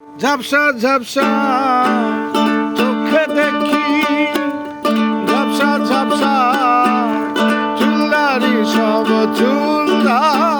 ঝাপসা ঝাপসা চোখে দেখি। ঝাপসা ঝাপসা চুলারি সব চুলদার।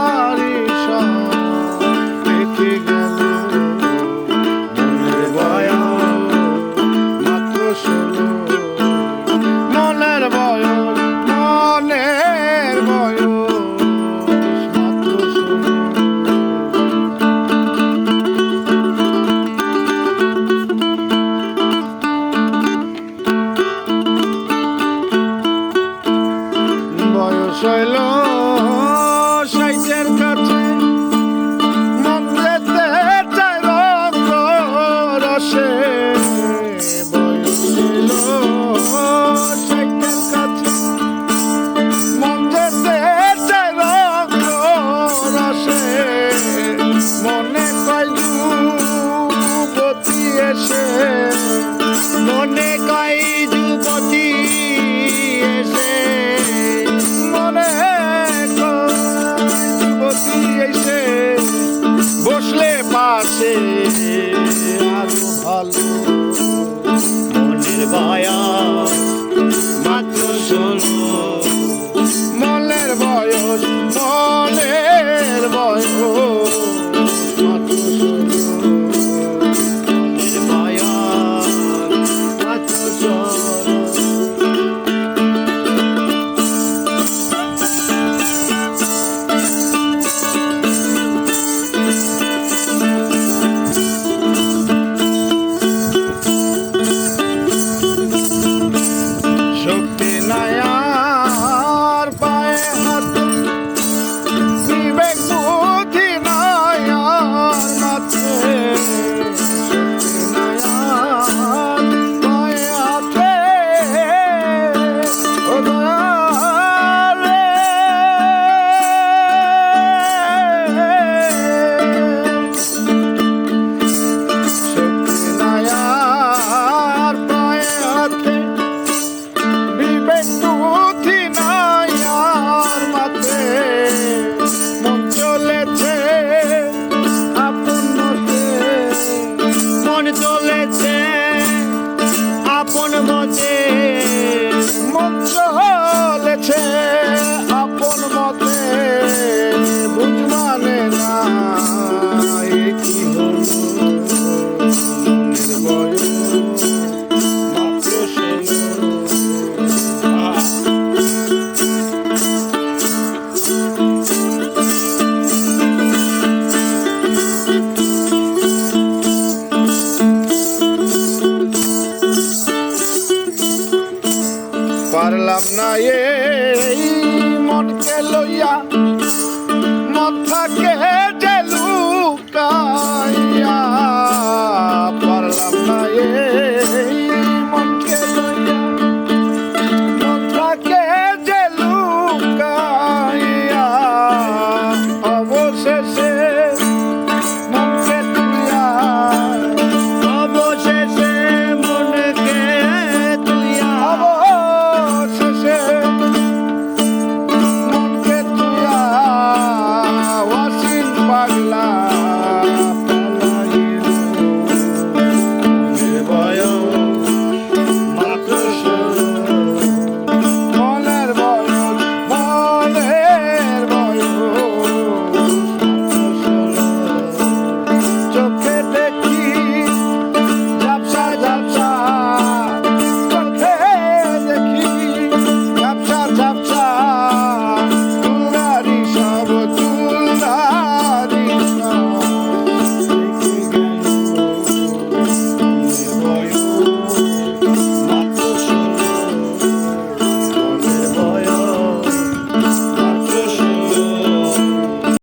hal Monirbaya it's all পারলাম না এই মনকে লইয়া মথাকে